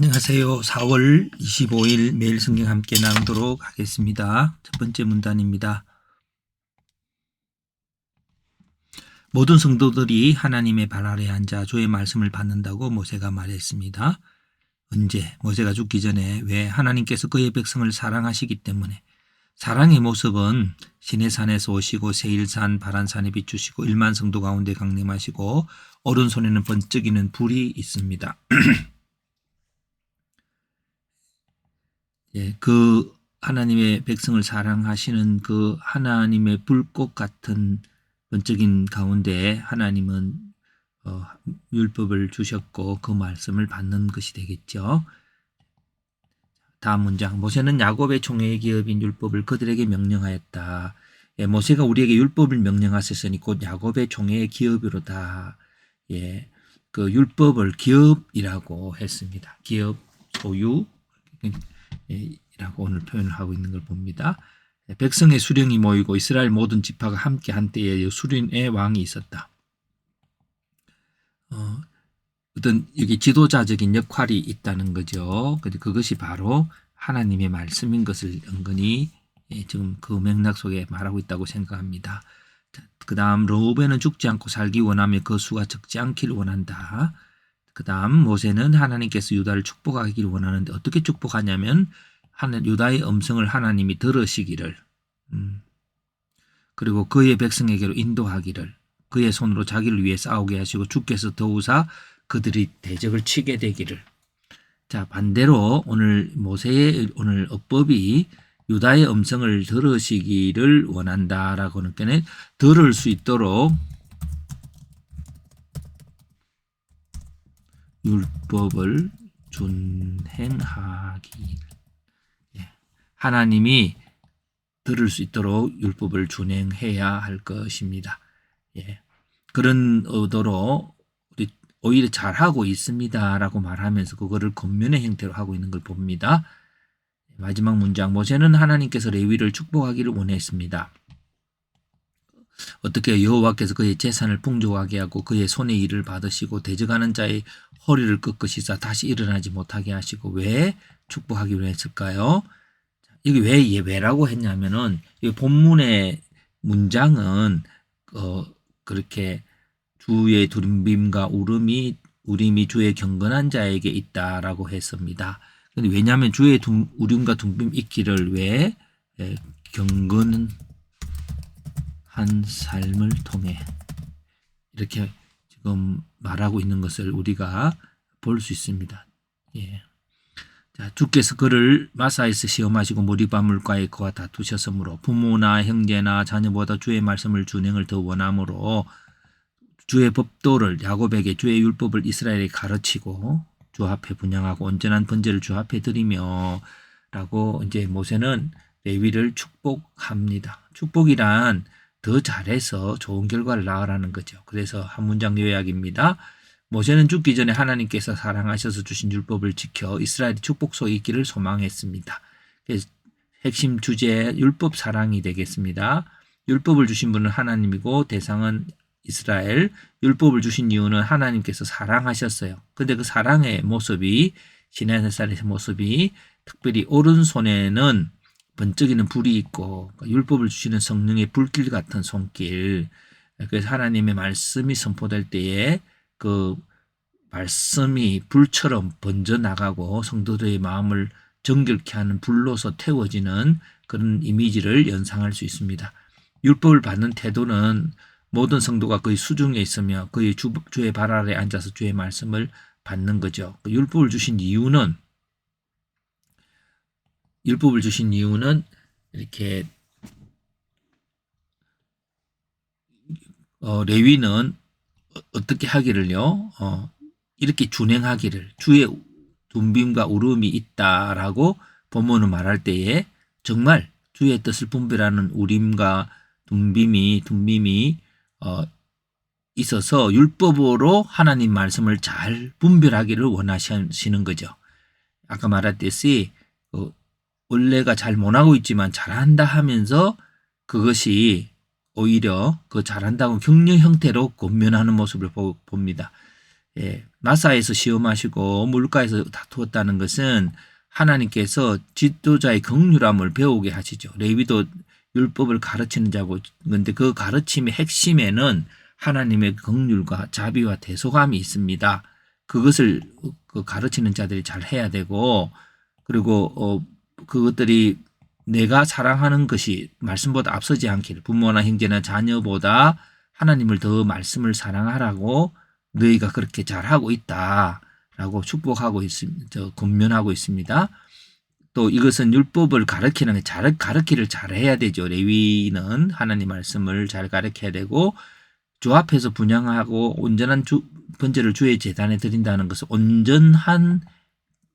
안녕하세요. 4월 25일 매일 성경 함께 나누도록 하겠습니다. 첫 번째 문단입니다. 모든 성도들이 하나님의 발 아래 앉아 주의 말씀을 받는다고 모세가 말했습니다. 언제 모세가 죽기 전에 왜 하나님께서 그의 백성을 사랑하시기 때문에 사랑의 모습은 시내산에서 오시고 세일산 바란산에 비추시고 일만 성도 가운데 강림하시고 오른손에는 번쩍이는 불이 있습니다. 예, 그 하나님의 백성을 사랑하시는 그 하나님의 불꽃 같은 번쩍인 가운데 하나님은 어, 율법을 주셨고 그 말씀을 받는 것이 되겠죠. 다음 문장 모세는 야곱의 총회의 기업인 율법을 그들에게 명령하였다. 예, 모세가 우리에게 율법을 명령하셨으니 곧 야곱의 총회의 기업으로다. 예, 그 율법을 기업이라고 했습니다. 기업 소유 예, 라고 오늘 표현을 하고 있는 걸 봅니다. 예, 백성의 수령이 모이고 이스라엘 모든 지파가 함께 한 때에 수린의 왕이 있었다. 어, 어떤 여기 지도자적인 역할이 있다는 거죠. 근데 그것이 바로 하나님의 말씀인 것을 은근히 예, 지금 그 맥락 속에 말하고 있다고 생각합니다. 그 다음 로벤은 죽지 않고 살기 원하며 그 수가 적지 않기를 원한다. 그 다음 모세는 하나님께서 유다를 축복하기를 원하는데 어떻게 축복하냐면 유다의 음성을 하나님이 들으시기를. 음, 그리고 그의 백성에게로 인도하기를. 그의 손으로 자기를 위해 싸우게 하시고 주께서 더우사 그들이 대적을 치게 되기를. 자 반대로 오늘 모세의 오늘 어법이 유다의 음성을 들으시기를 원한다라고는 께는 들을 수 있도록 율법을 준행하기. 예. 하나님이 들을 수 있도록 율법을 준행해야 할 것입니다. 예. 그런 의도로 우리 오히려 잘하고 있습니다라고 말하면서 그거를 겉면의 형태로 하고 있는 걸 봅니다. 마지막 문장 모세는 하나님께서 레위를 축복하기를 원했습니다. 어떻게 여호와께서 그의 재산을 풍족하게 하고 그의 손의 일을 받으시고 대적하는 자의 허리를 꺾으시사 다시 일어나지 못하게 하시고 왜 축복하기로 했을까요? 여기 왜 예배라고 했냐면은 이 본문의 문장은 어 그렇게 주의 두림빔과 울음이 우림이 주의 경건한 자에게 있다라고 했습니다. 근데 왜냐하면 주의 둠, 우림과 둠빔 있기를 왜 예, 경건한 삶을 통해 이렇게 지금 말하고 있는 것을 우리가 볼 수 있습니다. 예. 자, 주께서 그를 마사에서 시험하시고 무리바물과의 그와 다투셨으므로 부모나 형제나 자녀보다 주의 말씀을 준행을 더 원함으로 주의 법도를 야곱에게 주의 율법을 이스라엘에 가르치고 주 앞에 분양하고 온전한 번제를 주 앞에 드리며 라고 이제 모세는 레위를 축복합니다. 축복이란 더 잘해서 좋은 결과를 낳으라는 거죠. 그래서 한 문장 요약입니다. 모세는 죽기 전에 하나님께서 사랑하셔서 주신 율법을 지켜 이스라엘이 축복 속에 있기를 소망했습니다. 핵심 주제 율법 사랑이 되겠습니다. 율법을 주신 분은 하나님이고 대상은 이스라엘. 율법을 주신 이유는 하나님께서 사랑하셨어요. 근데 그 사랑의 모습이 시내살의 모습이 특별히 오른손에는 번쩍이는 불이 있고 그러니까 율법을 주시는 성령의 불길 같은 손길. 그래서 하나님의 말씀이 선포될 때에 그 말씀이 불처럼 번져 나가고 성도들의 마음을 정결케 하는 불로서 태워지는 그런 이미지를 연상할 수 있습니다. 율법을 받는 태도는 모든 성도가 그의 수중에 있으며 그의 주, 주의 발 아래 앉아서 주의 말씀을 받는 거죠. 그 율법을 주신 이유는 율법을 주신 이유는 이렇게 어, 레위는 어떻게 하기를요, 어, 이렇게 준행하기를 주의 둠빔과 울음이 있다라고 본문은 말할 때에 정말 주의 뜻을 분별하는 우림과 둠빔이 둠빔이 어, 있어서 율법으로 하나님 말씀을 잘 분별하기를 원하시는 거죠. 아까 말했듯이 어, 원래가 잘 못하고 있지만 잘한다 하면서 그것이 오히려 그 잘한다고 격려 형태로 권면하는 모습을 봅니다. 예, 마사에서 시험하시고 물가에서 다투었다는 것은 하나님께서 지도자의 긍휼함을 배우게 하시죠. 레위도 율법을 가르치는 자고 근데 그 가르침의 핵심에는 하나님의 긍휼과 자비와 대소감이 있습니다. 그것을 그 가르치는 자들이 잘 해야 되고 그리고 어 그것들이 내가 사랑하는 것이 말씀보다 앞서지 않기를 부모나 형제나 자녀보다 하나님을 더 말씀을 사랑하라고 너희가 그렇게 잘하고 있다라고 축복하고 있습니다. 저 권면하고 있습니다. 또 이것은 율법을 가르치는 게잘 가르치를 잘해야 되죠. 레위는 하나님 말씀을 잘 가르쳐야 되고 주 앞에서 분양하고 온전한 주 번제를 주의 재단에 드린다는 것은 온전한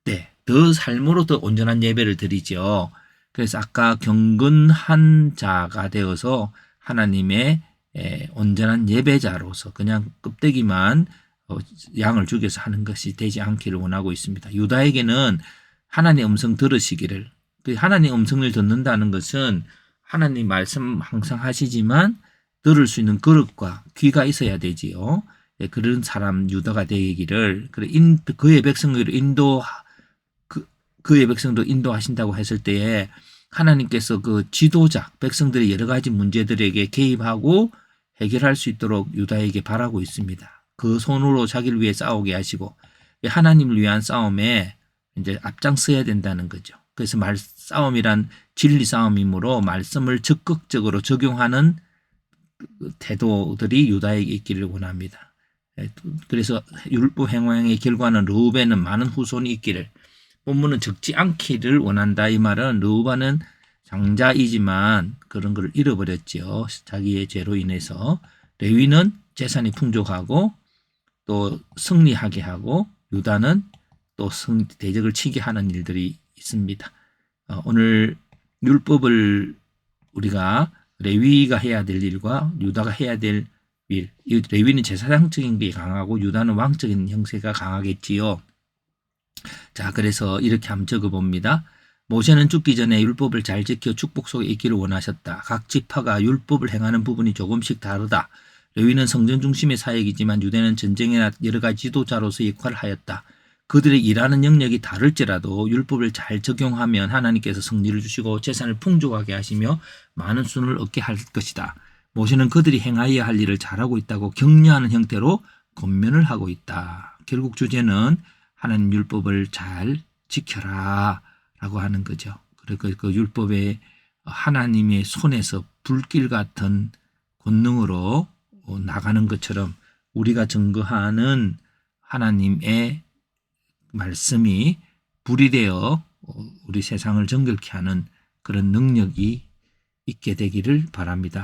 때, 더 삶으로 더 온전한 예배를 드리죠. 그래서 아까 경건한 자가 되어서 하나님의 에, 온전한 예배자로서 그냥 껍데기만 어, 양을 죽여서 하는 것이 되지 않기를 원하고 있습니다. 유다에게는 하나님 음성 들으시기를 그 하나님 음성을 듣는다는 것은 하나님 말씀 항상 하시지만 들을 수 있는 그릇과 귀가 있어야 되지요. 예, 그런 사람 유다가 되기를 그의 백성을 인도 그 그의 백성도 인도하신다고 했을 때에 하나님께서 그 지도자 백성들의 여러 가지 문제들에게 개입하고 해결할 수 있도록 유다에게 바라고 있습니다. 그 손으로 자기를 위해 싸우게 하시고 하나님을 위한 싸움에 이제 앞장서야 된다는 거죠. 그래서 말 싸움이란 진리 싸움이므로 말씀을 적극적으로 적용하는 그 태도들이 유다에게 있기를 원합니다. 예, 그래서 율법 행황의 결과는 르우벤은 많은 후손이 있기를 본문은 적지 않기를 원한다 이 말은 르우반은 장자이지만 그런 걸 잃어버렸지요. 자기의 죄로 인해서 레위는 재산이 풍족하고 또 승리하게 하고 유다는 또 승, 대적을 치게 하는 일들이 있습니다. 어, 오늘 율법을 우리가 레위가 해야 될 일과 유다가 해야 될 일. 이 레위는 제사장적인 게 강하고 유다는 왕적인 형세가 강하겠지요. 자, 그래서 이렇게 한번 적어 봅니다. 모세는 죽기 전에 율법을 잘 지켜 축복 속에 있기를 원하셨다. 각 지파가 율법을 행하는 부분이 조금씩 다르다. 레위는 성전 중심의 사역이지만 유대는 전쟁이나 여러 가지 지도자로서 역할을 하였다. 그들의 일하는 영역이 다를지라도 율법을 잘 적용하면 하나님께서 승리를 주시고 재산을 풍족하게 하시며 많은 순을 얻게 할 것이다. 모세는 그들이 행하여야 할 일을 잘하고 있다고 격려하는 형태로 권면을 하고 있다. 결국 주제는 하나님 율법을 잘 지켜라 라고 하는 거죠. 그리고 그 율법에 하나님의 손에서 불길 같은 권능으로 나가는 것처럼 우리가 증거하는 하나님의 말씀이 불이 되어 우리 세상을 정결케 하는 그런 능력이 있게 되기를 바랍니다.